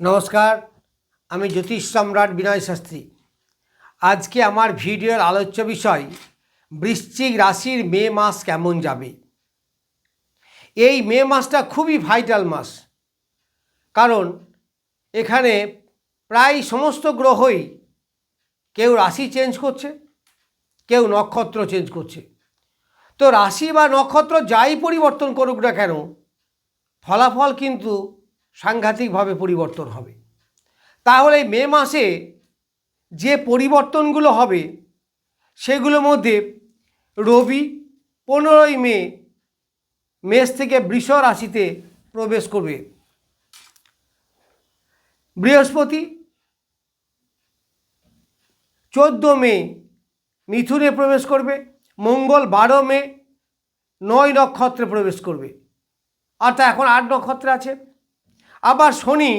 নমস্কার, আমি জ্যোতিষ সম্রাট বিনয় শাস্ত্রী। আজকে আমার ভিডিওর আলোচ্য বিষয়, বৃশ্চিক রাশির মে মাস কেমন যাবে? এই মে মাসটা খুবই ভাইটাল মাস। কারণ, এখানে প্রায় সমস্ত গ্রহই কেউ রাশি চেঞ্জ করছে, কেউ নক্ষত্র চেঞ্জ করছে। তো রাশি বা নক্ষত্র যাই পরিবর্তন করুক না কেন, ফলাফল কিন্তু সাংঘাতিকভাবে পরিবর্তন হবে। তাহলে মে মাসে যে পরিবর্তনগুলো হবে, সেগুলোর মধ্যে রবি পনেরোই মে মেষ থেকে বৃষ রাশিতে প্রবেশ করবে। বৃহস্পতি চোদ্দ মে মিথুনে প্রবেশ করবে, মঙ্গল বারো মে নয় নক্ষত্রে প্রবেশ করবে। অর্থাৎ এখন আট নক্ষত্রে আছে। আবার শনি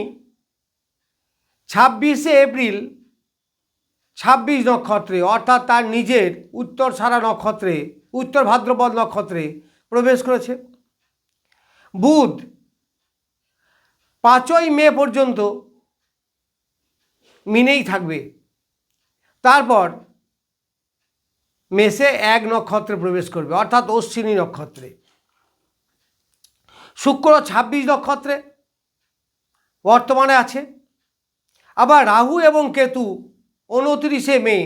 ছাব্বিশে এপ্রিল, ছাব্বিশ নক্ষত্রে, অর্থাৎ তার নিজের উত্তর সারা নক্ষত্রে, উত্তর ভাদ্রপদ নক্ষত্রে প্রবেশ করেছে। বুধ পাঁচই মে পর্যন্ত মিনেই থাকবে। তারপর মেসে এক নক্ষত্রে প্রবেশ করবে, অর্থাৎ অশ্বিনী নক্ষত্রে। শুক্র ছাব্বিশ নক্ষত্রে বর্তমানে আছে। আবার রাহু এবং কেতু উনত্রিশে মে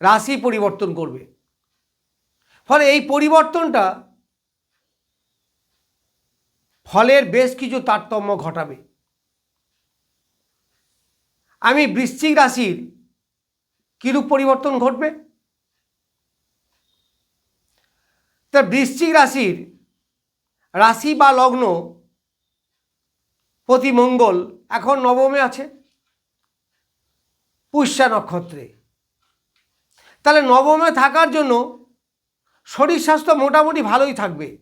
রাশি পরিবর্তন করবে। ফলে এই পরিবর্তনটা ফলের বেশ কিছু তারতম্য ঘটাবে। আমি বৃশ্চিক রাশির কীরূপ পরিবর্তন ঘটবে? তা বৃশ্চিক রাশির রাশি বা লগ্ন প্রতি মঙ্গল, এখন নবমে আছে। পুষ্যা নক্ষত্রে। তাহলে নবমে থাকার জন্য শরীর স্বাস্থ্য মোটামুটি ভালোই থাকবে।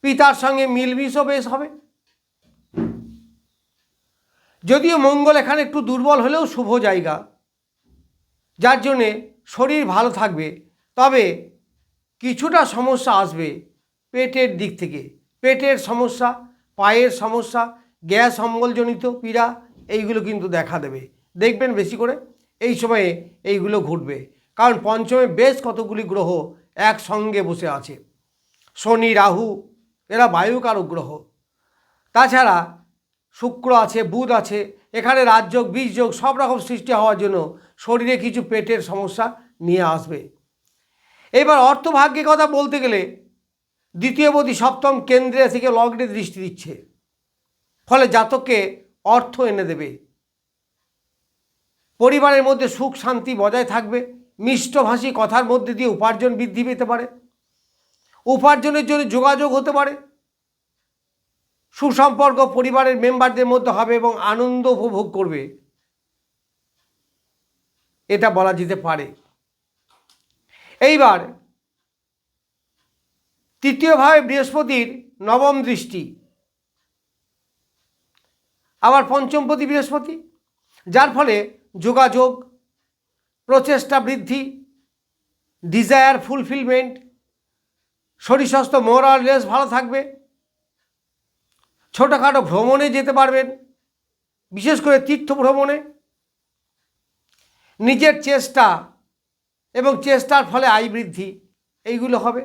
পিতার সঙ্গে মিলমিশও বেশ হবে। যদিও মঙ্গল এখানে একটু দুর্বল হলেও শুভ জায়গা। যার জন্যে শরীর ভালো থাকবে। তবে কিছুটা সমস্যা আসবে পেটের দিক থেকে। পেটের সমস্যা পায়ের সমস্যা, গ্যাস অম্বলজনিত পীড়া, এইগুলো কিন্তু দেখা দেবে। দেখবেন বেশি করে, এই সময়ে এইগুলো ঘটবে। কারণ পঞ্চমে বেশ কতগুলি গ্রহ একসঙ্গে বসে আছে। শনি, রাহু, এরা বায়ুকারক গ্রহ। তাছাড়া শুক্র আছে, বুধ আছে, এখানে রাজযোগ বীজযোগ সব রকম সৃষ্টি হওয়ার জন্য শরীরে কিছু পেটের সমস্যা নিয়ে আসবে। এবার অর্থভাগ্যের কথা বলতে গেলে দ্বিতীয়পতি সপ্তম কেন্দ্রে থেকে লগ্নে দৃষ্টি দিচ্ছে। ফলে জাতককে অর্থ এনে দেবে। পরিবারের মধ্যে সুখ শান্তি বজায় থাকবে। মিষ্টভাষী কথার মধ্যে দিয়ে উপার্জন বৃদ্ধি পেতে পারে। উপার্জনের জন্য যোগাযোগ হতে পারে। সুসম্পর্ক পরিবারের মেম্বারদের মধ্যে হবে এবং আনন্দ উপভোগ করবে। এটা বলা যেতে পারে। এইবার তৃতীয়ভাবে বৃহস্পতির নবম দৃষ্টি। আবার পঞ্চমপতি বৃহস্পতি, যার ফলে যোগাযোগ, প্রচেষ্টা বৃদ্ধি ডিজায়ার ফুলফিলমেন্ট শরীর স্বাস্থ্য মোরালেস ভালো থাকবে, ছোটোখাটো ভ্রমণে যেতে পারবেন, বিশেষ করে তীর্থ ভ্রমণে। নিজের চেষ্টা এবং চেষ্টার ফলে আয় বৃদ্ধি, এইগুলো হবে।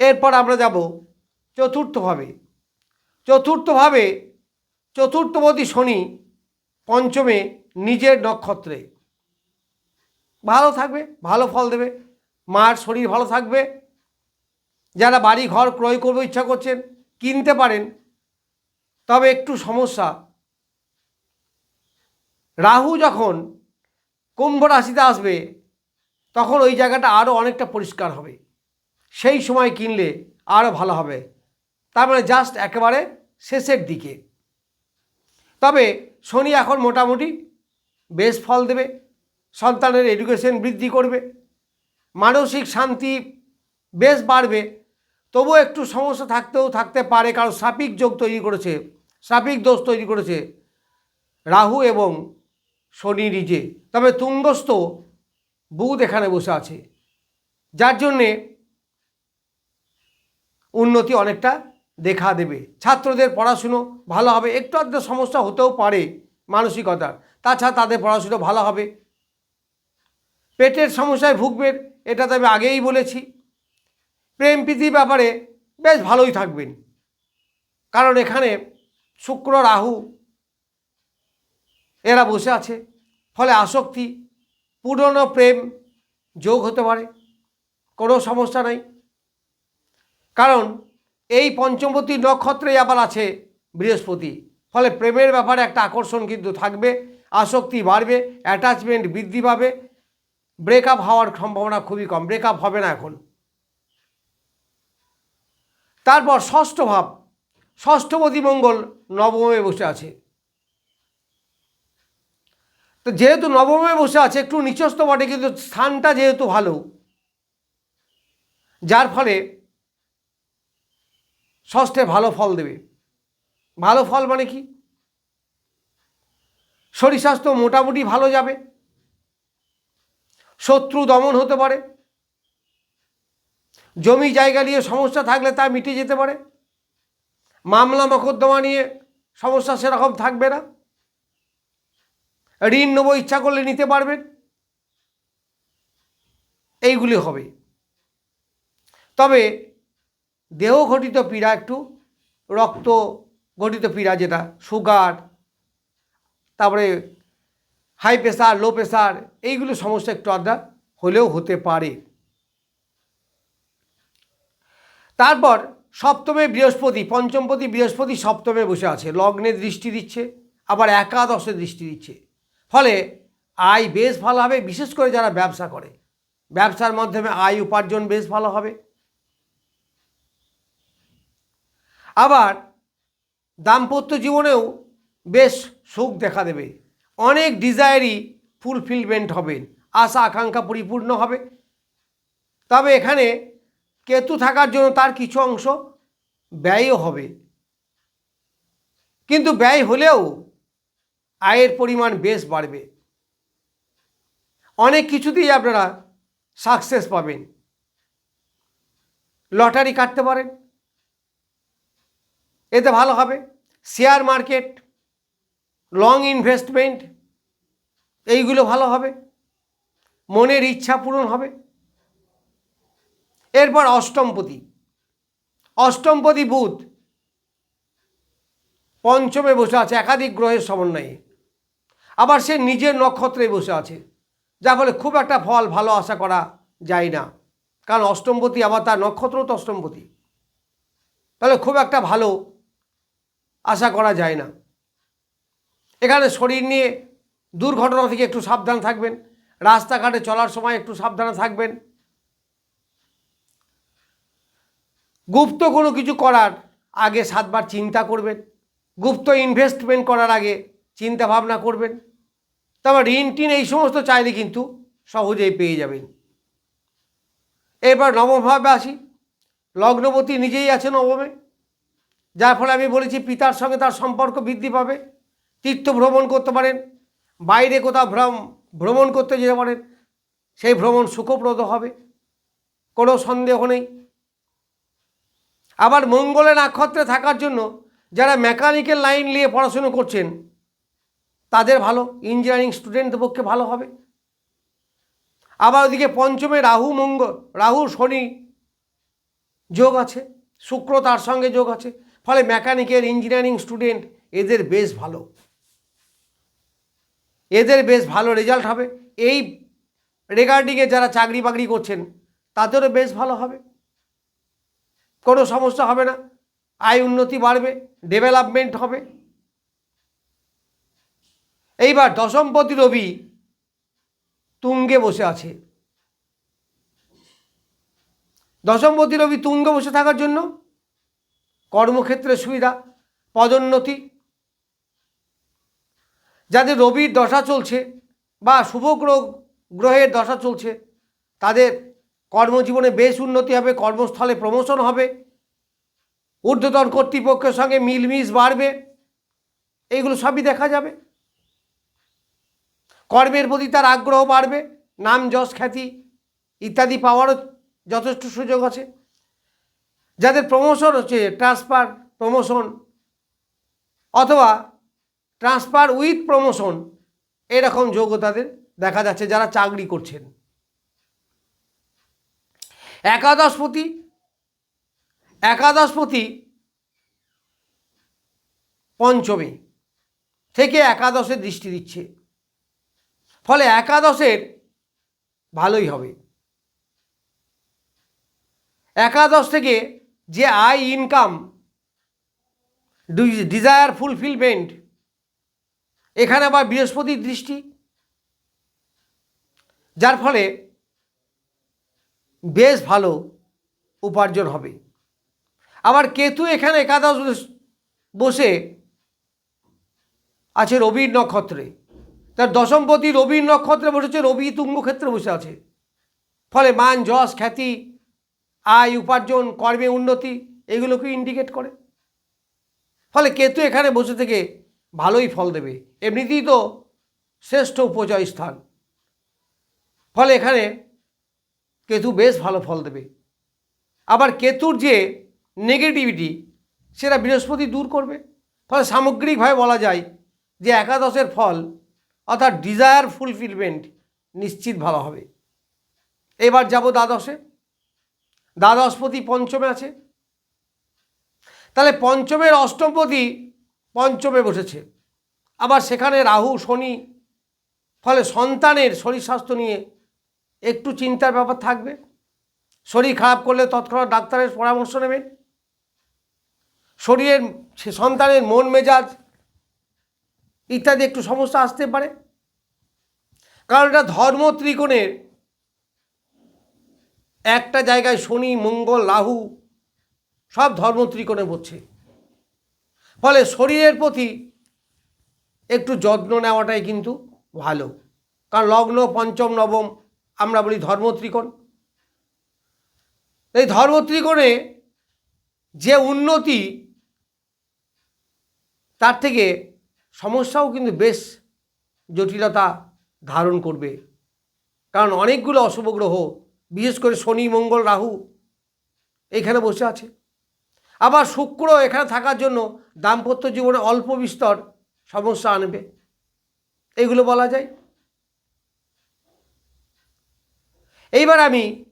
এরপর আমরা যাব চতুর্থভাবে। চতুর্থভাবে চতুর্থবতী শনি পঞ্চমে নিজের নক্ষত্রে। ভালো থাকবে, ভালো ফল দেবে। মার শরীর ভালো থাকবে। যারা বাড়ি ঘর ক্রয় করবে, ইচ্ছা করছেন, কিনতে পারেন। তবে একটু সমস্যা, রাহু যখন কুম্ভ রাশিতে আসবে, তখন ওই জায়গাটা আরও অনেকটা পরিষ্কার হবে। সেই সময় কিনলে আরও ভালো হবে। তার মানে জাস্ট একেবারে শেষের দিকে। তবে শনি এখন মোটামুটি বেশ ফল দেবে, সন্তানের এডুকেশন বৃদ্ধি করবে, মানসিক শান্তি বেশ বাড়বে। তবুও একটু সমস্যা থাকতেও থাকতে পারে, কারণ সাপিক যোগ তৈরি করেছে সাপিক দোষ তৈরি করেছে রাহু এবং শনি নিজে। তবে তুঙ্গস্থ বুধ এখানে বসে আছে। যার জন্যে উন্নতি অনেকটা দেখা দেবে। ছাত্রদের পড়াশুনো ভালো হবে। একটু আধটু সমস্যা হতেও পারে মানসিকতার। তাছাড়া তাদের পড়াশুনো ভালো হবে। পেটের সমস্যায় ভুগবেন এটা তো আমি আগেই বলেছি। প্রেম প্রীতির ব্যাপারে বেশ ভালোই থাকবেন। কারণ এখানে শুক্র, রাহু এরা বসে আছে। ফলে আসক্তি, পুরনো প্রেম যোগ হতে পারে। কোনো সমস্যা নাই। কারণ এই পঞ্চমতী নক্ষত্রেই আবার আছে বৃহস্পতি। ফলে প্রেমের ব্যাপারে একটা আকর্ষণ কিন্তু থাকবে, আসক্তি বাড়বে অ্যাটাচমেন্ট বৃদ্ধি পাবে ব্রেকআপ হওয়ার সম্ভাবনা খুবই কম। ব্রেকআপ হবে না এখন। তারপর ষষ্ঠ ভাব, ষষ্ঠপতি মঙ্গল নবমে বসে আছে। তো যেহেতু নবমে বসে আছে, একটু নিচস্থ বটে, কিন্তু স্থানটা যেহেতু ভালো, যার ফলে ষষ্ঠে ভালো ফল দেবে। ভালো ফল মানে কি? শরীর স্বাস্থ্য মোটামুটি ভালো যাবে। শত্রু দমন হতে পারে। জমি জায়গা নিয়ে সমস্যা থাকলে তা মিটে যেতে পারে। মামলা মকদ্দমা নিয়ে সমস্যা সেরকম থাকবে না। ঋণ নেব ইচ্ছা করলে নিতে পারবেন। এইগুলি হবে। তবে দেহ ঘটিত পীড়া একটু, রক্ত ঘটিত পীড়া যেটা, সুগার, তারপরে হাই প্রেশার লো প্রেশার এইগুলো সমস্যা একটু আধা হলেও হতে পারে। তারপর সপ্তমে বৃহস্পতি, পঞ্চমপতি, বৃহস্পতি সপ্তমে বসে আছে, লগ্নে দৃষ্টি দিচ্ছে, আবার একাদশে দৃষ্টি দিচ্ছে। ফলে আয় বেশ ভালো হবে, বিশেষ করে যারা ব্যবসা করে। ব্যবসার মাধ্যমে আয় উপার্জন বেশ ভালো হবে। আবার দাম্পত্য জীবনেও বেশ সুখ দেখা দেবে। অনেক ডিজায়ারই ফুলফিলমেন্ট হবে, আশা, আকাঙ্ক্ষা পরিপূর্ণ হবে। তবে এখানে কেতু থাকার জন্য তার কিছু অংশ ব্যয়ও হবে। কিন্তু ব্যয় হলেও আয়ের পরিমাণ বেশ বাড়বে। অনেক কিছুতেই আপনারা সাকসেস পাবেন। লটারি কাটতে পারেন। এতে ভালো হবে। শেয়ার মার্কেট লং ইনভেস্টমেন্ট এইগুলো ভালো হবে। মনের ইচ্ছা পূরণ হবে। এরপর অষ্টমপতি অষ্টমপতি বুধ। পঞ্চমে বসে আছে একাধিক গ্রহের সমন্বয়ে। আবার সে নিজের নক্ষত্রে বসে আছে। যা ফলে খুব একটা ফল ভালো আশা করা যায় না। কারণ অষ্টমপতি আবার তার নক্ষত্র তো অষ্টমপতি তাহলে খুব একটা ভালো আশা করা যায় না। এখানে শরীর নিয়ে দুর্ঘটনা থেকে একটু সাবধান থাকবেন। রাস্তাঘাটে চলার সময় একটু সাবধানে থাকবেন। গুপ্ত কোনো কিছু করার আগে সাতবার চিন্তা করবেন। গুপ্ত ইনভেস্টমেন্ট করার আগে চিন্তা ভাবনা করবেন। তারপর ঋণ টিন এই সমস্ত চাইলে কিন্তু সহজেই পেয়ে যাবেন। এবার নবমভাবে আসি। লগ্নবতী নিজেই আছে নবমে। যার ফলে আমি বলেছি পিতার সঙ্গে তার সম্পর্ক বৃদ্ধি পাবে, তীর্থ ভ্রমণ করতে পারেন, বাইরে কোথাও ভ্রম, ভ্রমণ করতে যেতে পারেন, সেই ভ্রমণ সুখপ্রদ হবে, কোনো সন্দেহ নেই। আবার মঙ্গলের নক্ষত্রে থাকার জন্য যারা মেকানিক্যাল লাইন নিয়ে পড়াশুনো করছেন, তাদের ভালো, ইঞ্জিনিয়ারিং স্টুডেন্টদের পক্ষে ভালো হবে। আবার ওদিকে পঞ্চমে রাহু মঙ্গল, রাহু শনি যোগ আছে, শুক্র তার সঙ্গে যোগ আছে ফলে মেকানিক্যাল ইঞ্জিনিয়ারিং স্টুডেন্ট এদের বেশ ভালো। এদের বেশ ভালো রেজাল্ট হবে। এই রেগার্ডিংয়ে যারা চাকরি বাকরি করছেন, তাদেরও বেশ ভালো হবে। কোনো সমস্যা হবে না। আয় উন্নতি বাড়বে, ডেভেলপমেন্ট হবে। এইবার দশমপতি রবি তুঙ্গে বসে আছে। দশমপতি রবি তুঙ্গে বসে থাকার জন্য কর্মক্ষেত্রে সুবিধা, পদোন্নতি। যাদের রবির দশা চলছে বা শুভ গ্রহ গ্রহের দশা চলছে, তাদের কর্মজীবনে বেশ উন্নতি হবে, কর্মস্থলে প্রমোশন হবে। ঊর্ধ্বতন কর্তৃপক্ষের সঙ্গে মিলমিশ বাড়বে এইগুলো সবই দেখা যাবে। কর্মের প্রতি তার আগ্রহ বাড়বে, নাম যশ খ্যাতি ইত্যাদি পাওয়ারও যথেষ্ট সুযোগ আছে। যাদের প্রমোশন হচ্ছে ট্রান্সফার প্রমোশন অথবা ট্রান্সফার উইথ প্রমোশন এরকম যোগ্যতাদের দেখা যাচ্ছে যারা চাকরি করছেন। একাদশপতি একাদশপতি পঞ্চমে থেকে একাদশে দৃষ্টি দিচ্ছে। ফলে একাদশের ভালোই হবে। একাদশ থেকে যে আই ইনকাম ডিজায়ার ফুলফিলমেন্ট? এখানে আবার বৃহস্পতির দৃষ্টি। যার ফলে বেশ ভালো উপার্জন হবে। আবার কেতু এখানে একাদশ বসে আছে রবির নক্ষত্রে। তার দশমপতি রবির নক্ষত্রে বসেছে, রবি তুঙ্গ ক্ষেত্রে বসে আছে। ফলে মান, যশ, খ্যাতি আয় উপার্জন, কর্মে উন্নতি এগুলোকে ইন্ডিকেট করে? ফলে কেতু এখানে বসে থেকে ভালোই ফল দেবে। এমনিতেই তো শ্রেষ্ঠ উপজয় স্থান। ফলে এখানে কেতু বেশ ভালো ফল দেবে। আবার কেতুর যে নেগেটিভিটি সেটা বৃহস্পতি দূর করবে। ফলে সামগ্রিকভাবে বলা যায় যে একাদশের ফল, অর্থাৎ ডিজায়ার ফুলফিলমেন্ট নিশ্চিত ভালো হবে। এবার যাব দ্বাদশে। দ্বাদশপতি পঞ্চমে আছে। তাহলে পঞ্চমের অষ্টমপতি পঞ্চমে বসেছে। আবার সেখানে রাহু, শনি, ফলে সন্তানের শরীর স্বাস্থ্য নিয়ে একটু চিন্তার ব্যাপার থাকবে। শরীর খারাপ করলে তৎক্ষণাৎ ডাক্তারের পরামর্শ নেবেন। শরীরের সন্তানের মন মেজাজ ইত্যাদি একটু সমস্যা আসতে পারে। কারণ এটা ধর্ম ত্রিকোণের একটা জায়গায় শনি, মঙ্গল, রাহু, সব ধর্ম ত্রিকোণে বসছে। ফলে শরীরের প্রতি একটু যত্ন নেওয়াটাই কিন্তু ভালো। কারণ লগ্ন, পঞ্চম, নবম, আমরা বলি ধর্ম ত্রিকোণ। এই ধর্ম ত্রিকোণে যে উন্নতি, তার থেকে সমস্যাও কিন্তু বেশ জটিলতা ধারণ করবে। কারণ অনেকগুলো অশুভ গ্রহ বিশেষ করে শনি, মঙ্গল, রাহু এখানে বসে আছে। আবার শুক্র এখানে থাকার জন্য দাম্পত্য জীবনে অল্প বিস্তর সমস্যা আনবে। এগুলো বলা যায়। এইবার আমি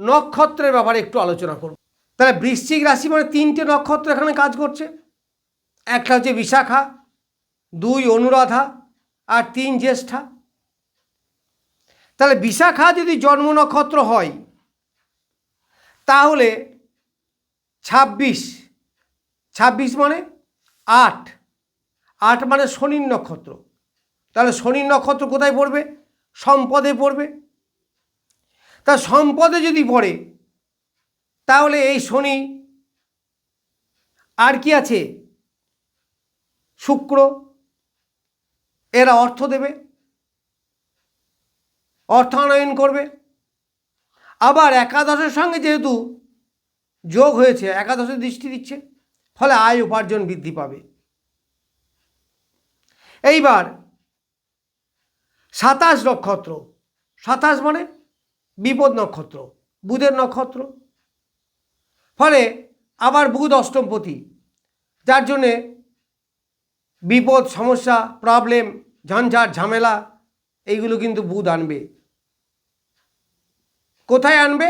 নক্ষত্রের ব্যাপারে একটু আলোচনা করব। তাহলে বৃশ্চিক রাশি মানে তিনটে নক্ষত্র এখানে কাজ করছে। একটা হচ্ছে বিশাখা, দুই অনুরাধা, আর তিন জ্যেষ্ঠা। তাহলে বিশাখা যদি জন্ম নক্ষত্র হয়, তাহলে ছাব্বিশ ছাব্বিশ মানে আট। আট মানে শনির নক্ষত্র। তাহলে শনির নক্ষত্র কোথায় পড়বে? সম্পদে পড়বে। তা সম্পদে যদি পড়ে, তাহলে এই শনি আর কি আছে? শুক্র। এরা অর্থ দেবে অর্থায়ন করবে। আবার একাদশের সঙ্গে যেহেতু যোগ হয়েছে, একাদশে দৃষ্টি দিচ্ছে, ফলে আয় উপার্জন বৃদ্ধি পাবে। এইবার সাতাশ নক্ষত্র। সাতাশ মানে বিপদ নক্ষত্র, বুধের নক্ষত্র। ফলে আবার বুধ অষ্টমপতি, যার জন্যে বিপদ, সমস্যা প্রবলেম ঝঞ্ঝাট, ঝামেলা, এইগুলো কিন্তু বুধ আনবে। কোথায় আনবে?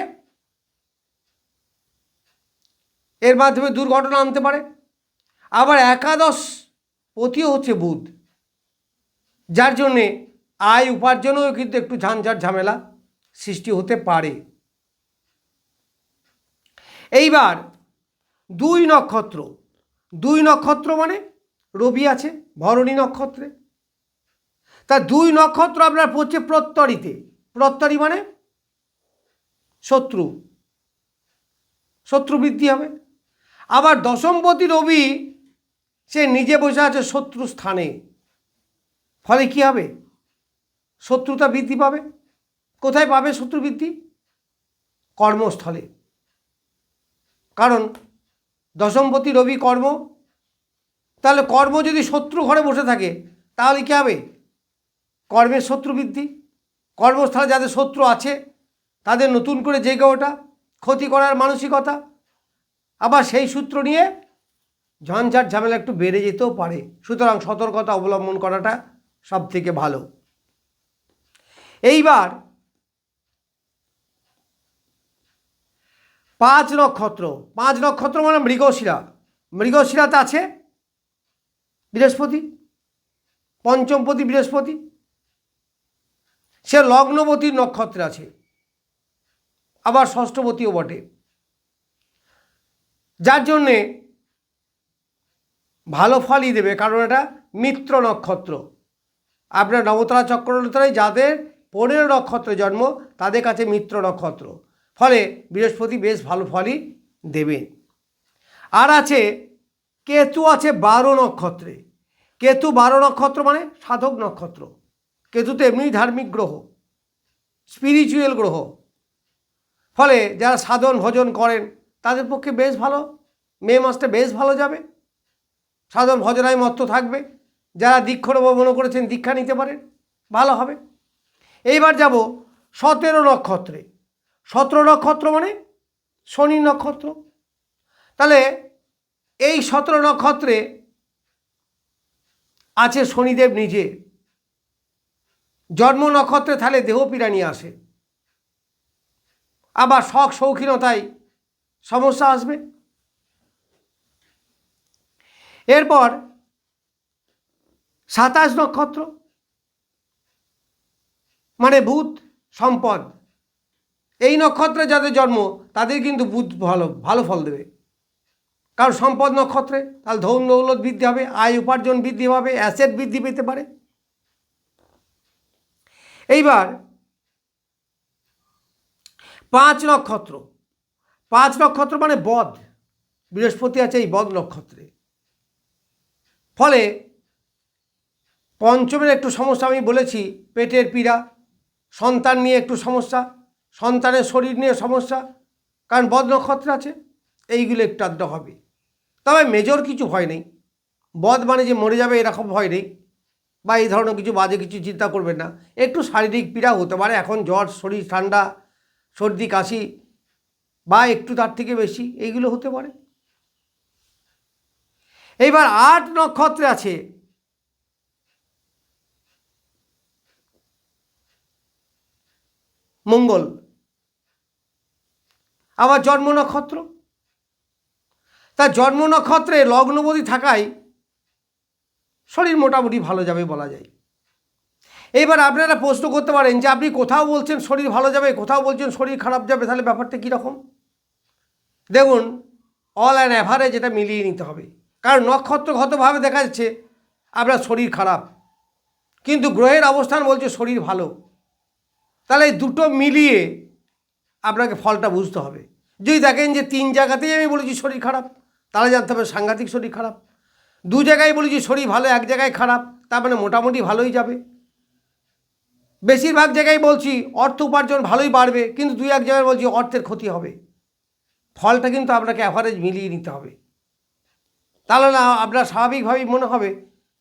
এর মাধ্যমে দুর্ঘটনা আনতে পারে। আবার একাদশ পতিও হচ্ছে বুধ। যার জন্যে আয় উপার্জনেও কিন্তু একটু ঝঞ্ঝাট ঝামেলা সৃষ্টি হতে পারে। এইবার দুই নক্ষত্র। দুই নক্ষত্র মানে রবি আছে, ভরণী নক্ষত্রে। তা দুই নক্ষত্র আপনার পড়ছে প্রত্যরিতে। প্রত্যরি মানে শত্রু। শত্রু বৃদ্ধি হবে। আবার দশমপতি রবি, সে নিজে বসে আছে শত্রু স্থানে। ফলে কি হবে? শত্রুতা বৃদ্ধি পাবে। কোথায় পাবে শত্রু বৃদ্ধি? কর্মস্থলে। কারণ দশমপতি রবি কর্ম, তাহলে কর্ম যদি শত্রু ঘরে বসে থাকে, তাহলে কী হবে? কর্মের শত্রু বৃদ্ধি। কর্মস্থলে যাদের শত্রু আছে তাদের নতুন করে জেগে ওঠা ক্ষতি করার মানসিকতা, আবার সেই সূত্র নিয়ে ঝঞ্ঝাট ঝামেলা একটু বেড়ে যেতেও পারে। সুতরাং সতর্কতা অবলম্বন করাটা সব থেকে ভালো। এইবার পাঁচ নক্ষত্র। পাঁচ নক্ষত্র মানে মৃগশিরা। মৃগশিরাতে আছে বৃহস্পতি, পঞ্চমপতি বৃহস্পতি। সে লগ্নবতীর নক্ষত্রে আছে। আবার ষষ্ঠপতিও বটে। যার জন্যে ভালো ফলই দেবে, কারণ এটা মিত্র নক্ষত্র। আপনার নবতলা চক্রতলায় যাদের পনেরো নক্ষত্রে জন্ম, তাদের কাছে মিত্র নক্ষত্র। ফলে বৃহস্পতি বেশ ভালো ফলই দেবে। আর আছে, কেতু আছে বারো নক্ষত্রে। কেতু বারো নক্ষত্র মানে সাধক নক্ষত্র। কেতু তো এমনি ধার্মিক গ্রহ স্পিরিচুয়াল গ্রহ। ফলে যারা সাধন ভজন করেন, তাদের পক্ষে বেশ ভালো। মে মাসটা বেশ ভালো যাবে। সাধন ভজনায় মত্ত থাকবে। যারা দীক্ষর মনে করেছেন, দীক্ষা নিতে পারেন। ভালো হবে। এইবার যাব সতেরো নক্ষত্রে। সতেরো নক্ষত্র মানে শনি নক্ষত্র। তাহলে এই সতেরো নক্ষত্রে আছে শনিদেব নিজে। জন্ম নক্ষত্রে তাহলে দেহপীড়া নিয়ে আসে। আবার শখ শৌখিনতায় সমস্যা আসবে। এরপর সাতাশ নক্ষত্র মানে ভূত সম্পদ। এই নক্ষত্রে যাদের জন্ম, তাদের কিন্তু বুধ ভালো ভালো ফল দেবে। কারণ সম্পদ নক্ষত্রে তাহলে ধন দৌলত বৃদ্ধি হবে, আয় উপার্জন বৃদ্ধি হবে, অ্যাসেট বৃদ্ধি পেতে পারে। এইবার পাঁচ নক্ষত্র। পাঁচ নক্ষত্র মানে বধ। বৃহস্পতি আছে এই বদ নক্ষত্রে। ফলে পঞ্চমের একটু সমস্যা আমি বলেছি, পেটের পীড়া, সন্তান নিয়ে একটু সমস্যা, সন্তানের শরীর নিয়ে সমস্যা, কারণ বদ নক্ষত্র আছে, এইগুলো একটু আড্ডা হবে। তবে মেজর কিছু ভয় নেই। বদ মানে যে মরে যাবে এরকম ভয় নেই, বা এই ধরনের কিছু বাজে কিছু চিন্তা করবেন না। একটু শারীরিক পীড়া হতে পারে, এখন জ্বর, শরীর ঠান্ডা সর্দি, কাশি বা একটু তার থেকে বেশি, এইগুলো হতে পারে। এইবার আট নক্ষত্রে আছে। মঙ্গল। আবার জন্ম নক্ষত্র। তার জন্ম নক্ষত্রে লগ্নবতী থাকায় শরীর মোটামুটি ভালো যাবে বলা যায়। এইবার আপনারা প্রশ্ন করতে পারেন যে আপনি কোথাও বলছেন শরীর ভালো যাবে, কোথাও বলছেন শরীর খারাপ যাবে, তাহলে ব্যাপারটা কীরকম? দেখুন অল অ্যান্ড অ্যাভারেজ এটা মিলিয়ে নিতে হবে। কারণ নক্ষত্রগতভাবে দেখা যাচ্ছে আপনার শরীর খারাপ। কিন্তু গ্রহের অবস্থান বলছে শরীর ভালো। তাহলে এই দুটো মিলিয়ে আপনাকে ফলটা বুঝতে হবে। যদি দেখেন যে তিন জায়গাতেই আমি বলেছি শরীর খারাপ, তাহলে জানতে হবে সাংঘাতিক শরীর খারাপ। দু জায়গায় বলেছি শরীর ভালো, এক জায়গায় খারাপ, তার মানে মোটামুটি ভালোই যাবে। বেশিরভাগ জায়গায় বলছি অর্থ উপার্জন ভালোই বাড়বে, কিন্তু দুই এক জায়গায় বলছি অর্থের ক্ষতি হবে। ফলটা কিন্তু আপনাকে অ্যাভারেজ মিলিয়ে নিতে হবে। তাহলে না, আপনার স্বাভাবিকভাবেই মনে হবে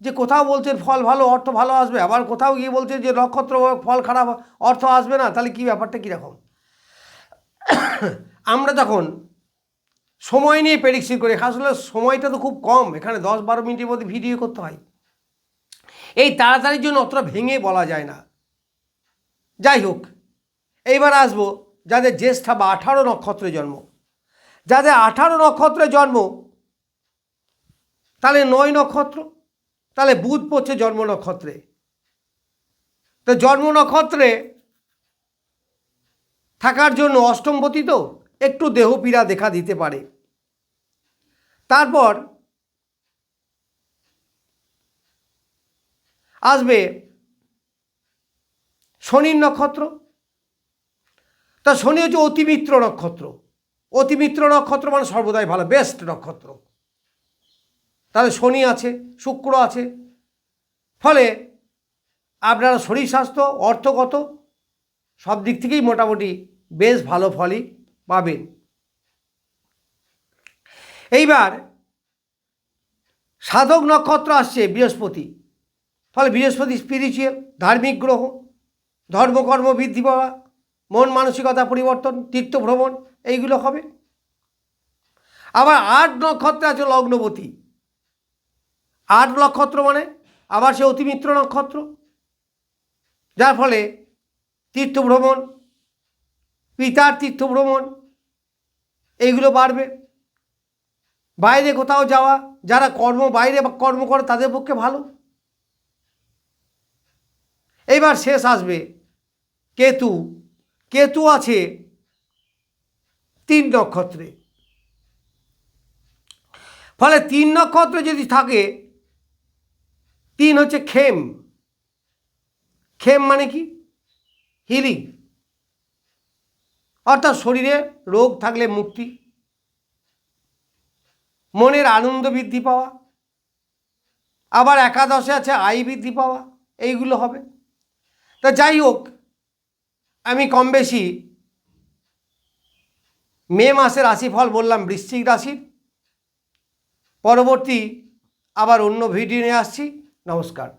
যে কোথাও বলছেন ফল ভালো, অর্থ ভালো আসবে, আবার কোথাও গিয়ে বলছেন যে নক্ষত্র ফল খারাপ, অর্থ আসবে না, তাহলে কী ব্যাপারটা কীরকম? আমরা তখন সময় নিয়ে প্রেডিকশন করি আসলে সময়টা তো খুব কম, এখানে দশ বারো মিনিটের মধ্যে ভিডিও করতে হয়। এই তাড়াতাড়ির জন্য অতটা ভেঙে বলা যায় না। যাই হোক, এইবার আসব যাদের জ্যেষ্ঠা বা আঠারো নক্ষত্রে জন্ম। যাদের আঠারো নক্ষত্রে জন্ম, তাহলে নয় নক্ষত্র, তাহলে বুধ পড়ছে জন্ম নক্ষত্রে। তো জন্ম নক্ষত্রে থাকার জন্য অষ্টমপতি তো, একটু দেহপীড়া দেখা দিতে পারে। তারপর আসবে শনির নক্ষত্র। তা শনি হচ্ছে অতিমিত্র নক্ষত্র। অতিমিত্র নক্ষত্র মানে সর্বদাই ভালো বেস্ট নক্ষত্র। তাহলে শনি আছে, শুক্র আছে। ফলে আপনারা শরীর স্বাস্থ্য, অর্থগত, সব দিক থেকেই মোটামুটি বেশ ভালো ফলই পাবেন। এইবার সাধক নক্ষত্র আসছে বৃহস্পতি। ফলে বৃহস্পতি স্পিরিচুয়াল ধার্মিক গ্রহ। ধর্মকর্ম বৃদ্ধি পাওয়া, মন মানসিকতা পরিবর্তন, তীর্থ ভ্রমণ, এইগুলো হবে। আবার আট নক্ষত্রে আছে লগ্নবতী। আট নক্ষত্র মানে আবার সে অতিমিত্র নক্ষত্র। যার ফলে তীর্থভ্রমণ পিতার তীর্থভ্রমণ এইগুলো বাড়বে। বাইরে কোথাও যাওয়া, যারা কর্ম, বাইরে কর্ম করে তাদের পক্ষে ভালো। এইবার শেষ আসবে কেতু কেতু আছে তিন নক্ষত্রে। ফলে তিন নক্ষত্রে যদি থাকে, তিন হচ্ছে খেম খেম মানে কি? হিলিং। অর্থাৎ শরীরে রোগ থাকলে মুক্তি। মনের আনন্দ বৃদ্ধি পাওয়া। আবার একাদশে আছে আয় বৃদ্ধি পাওয়া। এইগুলো হবে। তা যাই হোক আমি কম বেশি মে মাসের রাশিফল বললাম বৃশ্চিক রাশির। পরবর্তী আবার অন্য ভিডিও নিয়ে আসছি। নমস্কার।